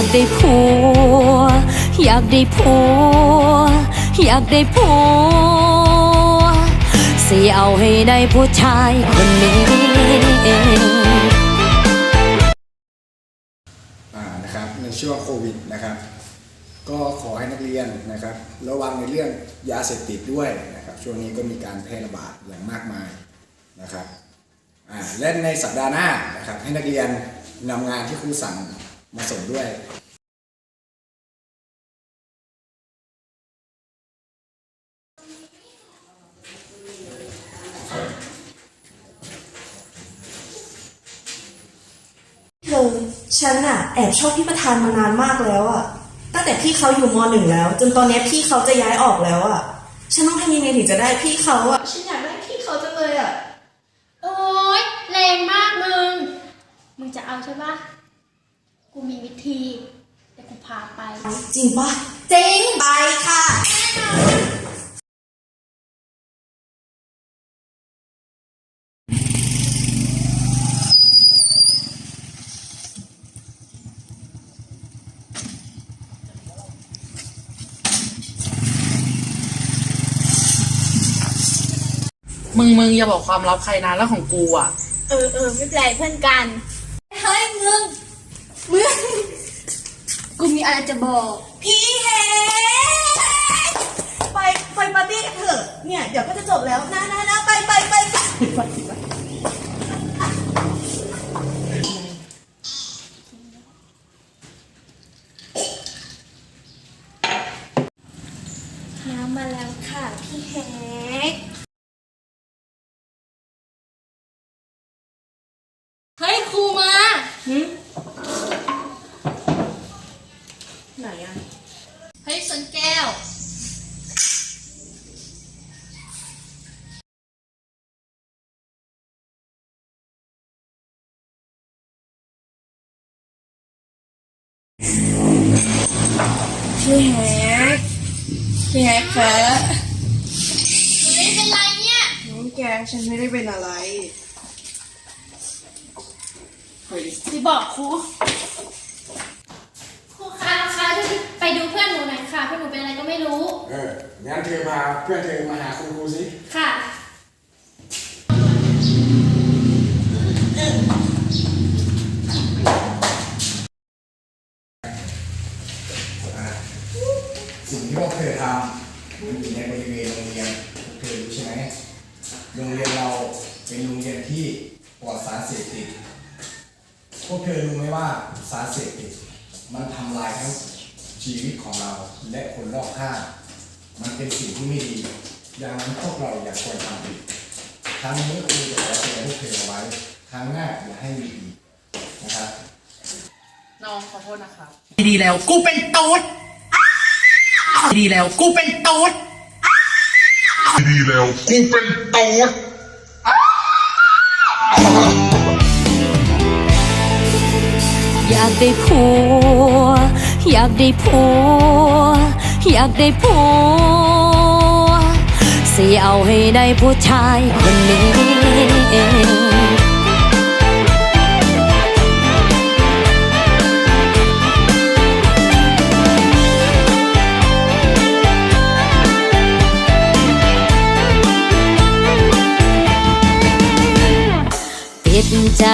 ากได้ผัว อยากได้ผัว อยากได้ผัวสิเอาให้ได้ผู้ชายคนนี้อ่านะครับในช่วงโควิดนะครับ ก็ขอให้นักเรียนนะครับ ระวังในเรื่องยาเสพติดด้วยนะครับ ช่วงนี้ก็มีการแพร่ระบาดอย่างมากมายนะครับและในสัปดาห์หน้านะครับให้นักเรียนนำงานที่ครูสั่ง มาส่งด้วยเธอฉันอะแอบชอบพี่ประธานมานานมากแล้วอะตั้งแต่พี่เขาอยู่มหนึ่งแล้ว จนตอนนี้พี่เขาจะย้ายออกแล้วอะฉันต้องทำยังไงถึงจะได้พี่เขาอะฉันอยากได้พี่เขาจังเลยอะโอ๊ยแรงมากมึง มึงจะเอาใช่ปะ กูมีวิธี เดี๋ยวกูพาไป จริงปะจริงไปค่ะ มึงมึงอย่าบอกความลับใครนะแล้วของกูอะ เออเออไม่เป็นไรเพื่อนกัน เฮ้ยมึง มึงกูมีอะไรจะบอก พี่เฮไปไปปาร์ตี้กันเถอะเนี่ยเดี๋ยวก็จะจบแล้วนะนะนะไปไปไปไปน้ำมาแล้วค่ะพี่แฮกเฮ้ยครูมาไหนอะ เฮ้ยสนแก้วพี่แฮกพี่แฮกคะไม่เป็นไรเนี่ยน้องแกฉันไม่ได้เป็นอะไรไปบอกครู ครูคะคะช่วยไปดูเพื่อนหนูหน่อย ค่ะเพื่อนหนูเป็นอะไรก็ไม่รู้ เออ งั้นเธอพาเพื่อนเธอมาหาคุณครูสิค่ะสิ่งที่พวกเธอทำมันอยู่ในบริเวณโรงเรียนพวกเธอรู้ใช่ไหมโรงเรียนเราเป็นโรงเรียนที่ปลอดสารเสพติดพวกเธอรู้ไหมว่าสารเสพติดมันทำลายทั้ง ชีวิตของเราและคนรอบข้างมันเป็นสิ่งที่ไม่ดีดังนั้นพวกเราอย่าควรทำอีกครั้งนี้ครูจะขอเตือนพวกเธอเอาไว้ ครั้งหน้าอย่าให้มีอีกนะครับน้องขอโทษนะครับดีแล้ว กูเป็นตูดดีแล้ว กูเป็นตูดดีแล้ว กูเป็นตูดอยากได้ผัว อยากได้ผัว อยากได้ผัวสิเอาให้ได้ผู้ชายคนนี้ปิดใจ